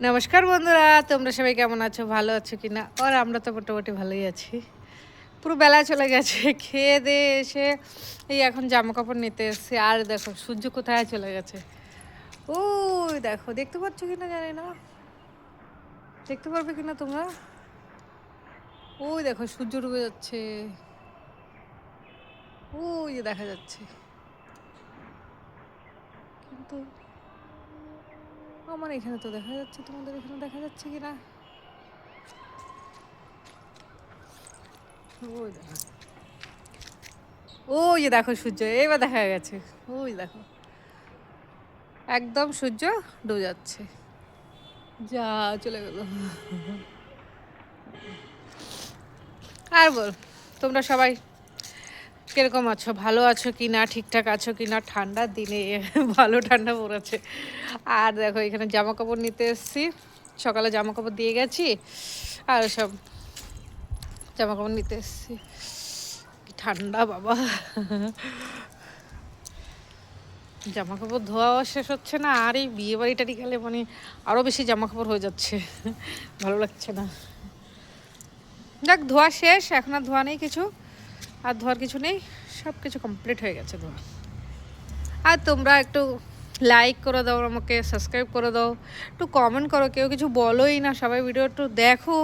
নমস্কার বন্ধুরা, তোমরা সবাই কেমন আছো? ভালো আছো কি না আর আমরা তো মোটামুটি ভালোই আছি। পুরো বেলা চলে গেছে, খেয়ে দিয়ে এসে এই এখন জামা কাপড় নিতে এসেছি। আর দেখো, সূর্য কোথায় চলে গেছে? ওই দেখো, দেখতে পাচ্ছ কি না জানি না। দেখতে পারবে কি না তোমরা? ওই দেখো, সূর্য ডুবে যাচ্ছে। ওই দেখা যাচ্ছে। কিন্তু আমার এখানে তো দেখা যাচ্ছে, তোমাদের এখানে দেখা যাচ্ছে কি না ওই দেখো। ওই দেখো সূর্য, এবার দেখা গেছে। ওই দেখো। একদম সূর্য ডুবে যাচ্ছে। যা চলে গেল। আর বল, তোমরা সবাই কীরকম আছো? ভালো আছো কি না? ঠিকঠাক আছো কি না? ঠান্ডার দিনে ভালো ঠান্ডা পড়েছে। আর দেখো, এখানে জামা কাপড় নিতে এসেছি। সকালে জামা কাপড় দিয়ে গেছি, আর সব জামা কাপড় নিতে এসেছি। ঠান্ডা, বাবা। জামা কাপড় ধোয়াও শেষ হচ্ছে না, আর এই বিয়ে বাড়িটারি গেলে মানে আরও বেশি জামা কাপড় হয়ে যাচ্ছে। ভালো লাগছে না। যাক, ধোয়া শেষ, এখন আর ধোয়া নেই কিছু। আর ধোয়ার কিছু নেই সব কিছু কমপ্লিট হয়ে গেছে ধোয়া। আর তোমরা একটু লাইক করে দাও, আমাকে সাবস্ক্রাইব করে দাও। একটু কমেন্ট করো, কেউ কিছু বলোই না, সবাই ভিডিও একটু দেখো,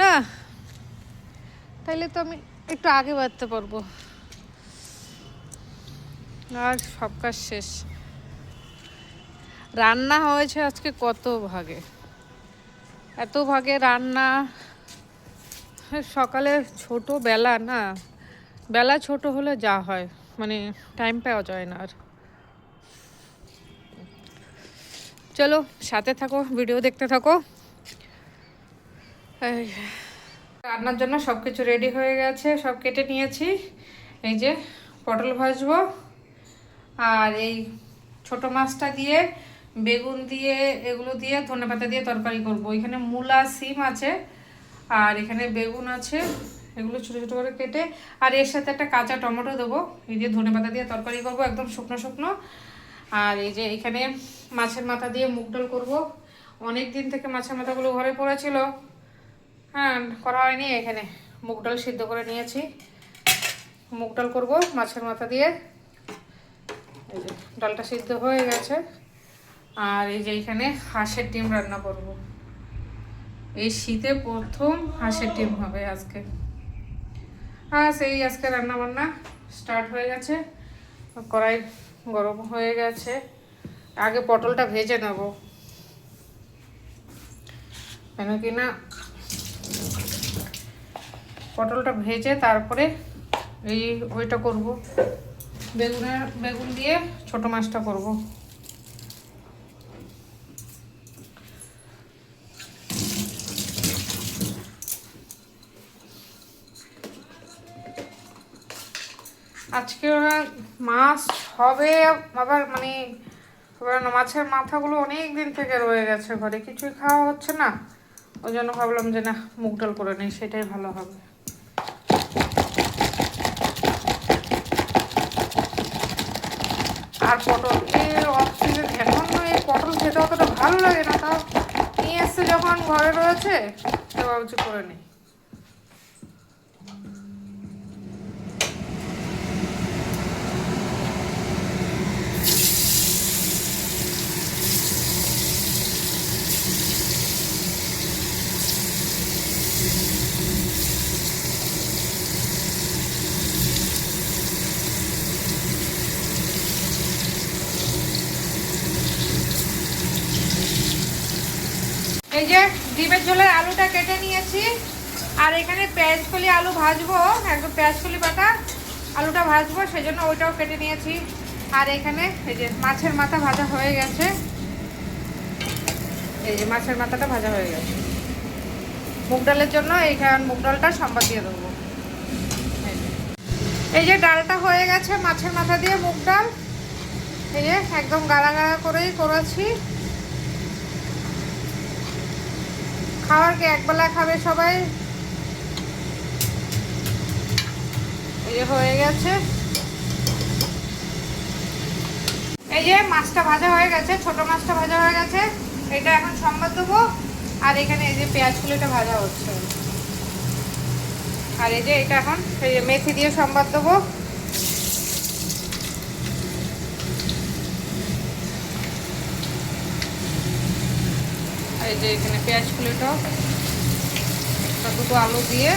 না? তাইলে তো আমি একটু আগে বাড়তে পারব। আর সব কাজ শেষ। রান্না হয়েছে আজকে কত ভাগে? এত ভাগে রান্না, সকালে ছোট বেলা না? বেলা ছোট হলে যা হয় মানে টাইম পাওয়া যায় না আর। চলো, সাথে থাকো ভিডিও দেখতে থাকো। রান্নার জন্য সব কিছু রেডি হয়ে গেছে, সব কেটে নিয়েছি। এই যে পটল ভাজবো। আর এই ছোট মাছটা দিয়ে, বেগুন দিয়ে, এগুলো দিয়ে, ধনেপাতা দিয়ে তরকারি করব। এখানে মূলা, সিম আছে, আর এখানে বেগুন আছে। এগুলো ছোটো ছোটো করে কেটে, আর এর সাথে একটা কাঁচা টমেটো দেবো। এই দিয়ে ধনেপাতা দিয়ে তরকারি করব, একদম শুকনো শুকনো। আর এই যে এখানে মাছের মাথা দিয়ে মুগ ডাল করব। অনেক দিন থেকে মাছের মাথাগুলো ঘরে পড়েছিল। হ্যাঁ করা হয়নি, এখানে মুগ ডাল সিদ্ধ করে নিয়েছি। মুগ ডাল করব মাছের মাথা দিয়ে। এই যে ডালটা সিদ্ধ হয়ে গেছে। আর এই যে এখানে হাঁসের ডিম রান্না করব। এই শীতে প্রথম হাঁসের ডিম হবে আজকে। হ্যাঁ সেই আজকে রান্না বান্না স্টার্ট হয়ে গেছে। কড়াই গরম হয়ে গেছে। আগে পটলটা ভেজে নেব। কেন কি না, পটলটা ভেজে তারপরে এই ওইটা করব। বেগুনের বেগুন দিয়ে ছোট মাছটা করব। আজকে ওরা মাছ হবে, আবার মানে মাছের মাথাগুলো অনেক দিন থেকে রয়ে গেছে ঘরে, কিছুই খাওয়া হচ্ছে না। ওই জন্য ভাবলাম যে না, মুগ ডাল করে নিই, সেটাই ভালো হবে। আর পটল এই অক্সিজেন এখন এই পটল খেতে অতটা ভালো লাগে না, তাও নিয়ে এসছে যখন ঘরে রয়েছে, তো ভাবছি করে নিই। এই যে ডিমের ঝোলের আলুটা কেটে নিয়েছি। আর এখানে পেঁয়াজ কলি আলু ভাজবো, একদম পেঁয়াজ কলি পাতা আলুটা ভাজবো সেই জন্য ওইটাও কেটে নিয়েছি। আর এখানে এই যে মাছের মাথা ভাজা হয়ে গেছে। এই যে মাছের মাথাটা ভাজা হয়ে গেছে। মুগ ডালের জন্য এইখান মুগ ডালটা সম্বাদ দিয়ে দেবো। এই যে ডালটা হয়ে গেছে মাছের মাথা দিয়ে মুগ ডাল। এই যে একদম গাড়া গাড়া করেই করেছি। খাওয়ার কি? একবেলা খাবে সবাই? এই হয়ে গেছে। এই যে মাছটা ভাজা হয়ে গেছে, ছোট মাছটা ভাজা হয়ে গেছে। এটা এখন সম্বাদ দেবো। আর এখানে এই যে পেঁয়াজগুলো এটা ভাজা হচ্ছে। আর এই যে এটা এখন, এই যে মেথি দিয়ে সম্বাদ দেবো। এই যে এখানে পেঁয়াজ কুলিটাও দুটো আলু দিয়ে।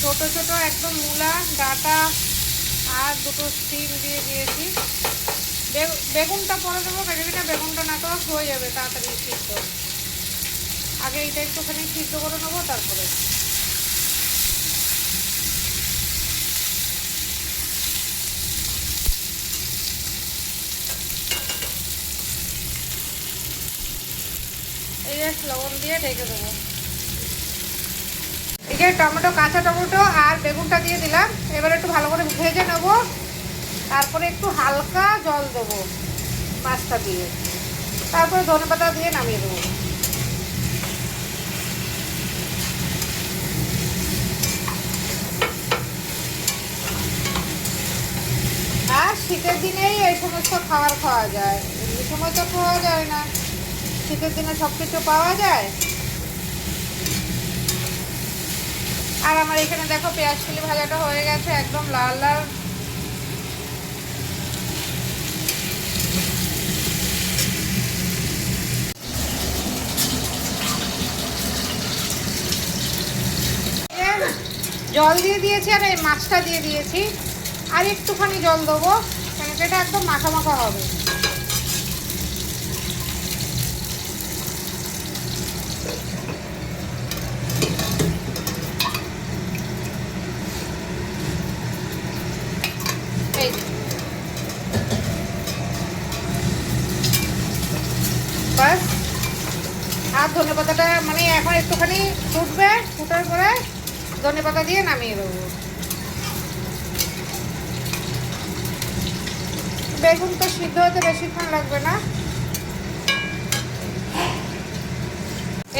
ছোট ছোট একদম মূলা, ডাটা আর দুটো স্টিম দিয়ে দিয়েছি। বেগুনটা পরে দেবো বেগুনটা বেগুনটা না তো হয়ে যাবে, তাড়াতাড়ি সিদ্ধ। আগে এইটা একটুখানি সিদ্ধ করে নেব, তারপরে এই লবণ দিয়ে ঢেকে দেবো। এই যে টমেটো, কাঁচা টমেটো আর বেগুনটা দিয়ে দিলাম। এবার একটু ভালো করে ভেজে নেব। তারপরে একটু হালকা জল দেবো মাছটা দিয়ে। তারপরে ধনে পাতা দিয়ে নামিয়ে দেবো। আর শীতের দিনেই এই সমস্ত খাবার খাওয়া যায়। এমনি সময় তো খাওয়া যায় না। শীতের দিনে সব কিছু পাওয়া যায়? আর আমার এখানে দেখো পেঁয়াজ চিলি ভাজাটা হয়ে গেছে একদম লাল লাল। জল দিয়ে দিয়েছি আর এই মাছটা দিয়ে দিয়েছি। আর একটুখানি জল দেবো কেন এটা একদম মাখা মাখা হবে। আর ধনে পাতাটা মানে এখন একটুখানি ফুটবে, ফুটার পরে ধনে পাতা দিয়ে নামিয়ে দেবো। বেগুন তো সিদ্ধ হতে বেশিক্ষণ লাগবে না।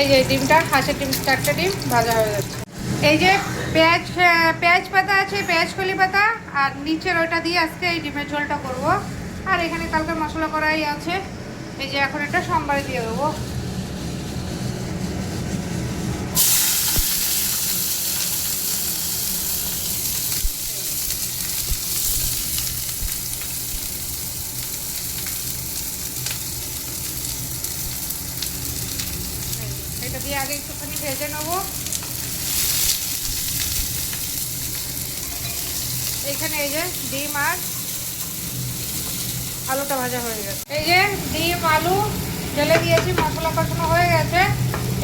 এই যে ডিমটা, হাঁসের ডিম, চারটে ডিম ভাজা হয়ে যাচ্ছে এই যে পেঁয়াজ পেঁয়াজ পাতা আছে, পেঁয়াজ কলি পাতা, আর নিচের ওইটা দিয়ে আজকে এই ডিমের ঝোলটা করব। আর এখানে কালকে মশলা করাই আছে। এই যে এখন এটা সোমবারে দিয়ে দেবো। এটা দিয়ে আগে একটুখানি ভেজে নেব। এখানে এই যে ডিম আর আলুটা ভাজা হয়ে গেছে। এই যে ডিম, আলু ঢেলে দিয়েছি, মশলা কষানো হয়ে গেছে।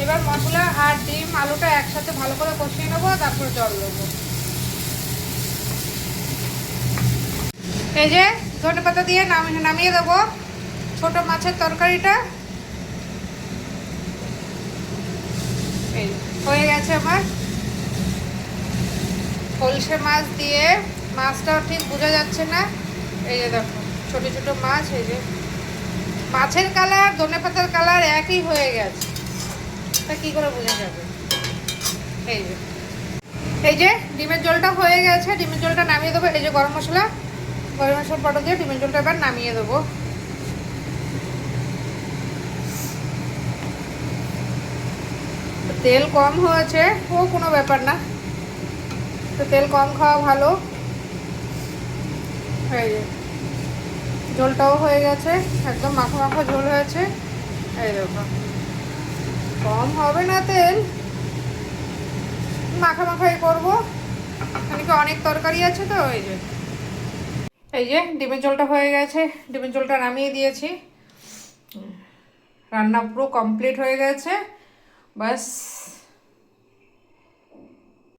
এবার মশলা আর ডিম, আলুটা একসাথে ভালো করে কষিয়ে নেব, তারপর জল দেবো। এই যে ধনে পাতা দিয়ে নামিয়ে নামিয়ে দেবো ছোট মাছের তরকারিটা। এই হয়ে গেছে আমার। কলসে মাছ দিয়ে মাছটাও ঠিক বোঝা যাচ্ছে না। এই যে দেখো। ছোট ছোট মাছ এই যে। মাছের কালার, ধনে পাতার কালার একই হয়ে গেছে। তা কি করে বোঝা যাবে? এই যে। এই যে, ডিমের জলটা হয়ে গেছে, ডিমের জলটা নামিয়ে দেবো। এই যে গরম মশলা গরম মশলা পাউডার দিয়ে ডিমের জলটা এবার নামিয়ে দেবো। তেল কম হয়েছে, ও কোনো ব্যাপার না। তো তেল কম খাওয়া ভালো। এই যে। ঝোলটাও হয়ে গেছে, একদম মাখো মাখো ঝোল হয়েছে। এই দেখো। কম হবে না তেল। মাখা মাখাই করব। কি অনেক তরকারি আছে তো, এই যে। এই যে, ডিমের ঝোলটা হয়ে গেছে। ডিমের ঝোলটা নামিয়ে দিয়েছি। রান্না পুরো কমপ্লিট হয়ে গেছে। বাস।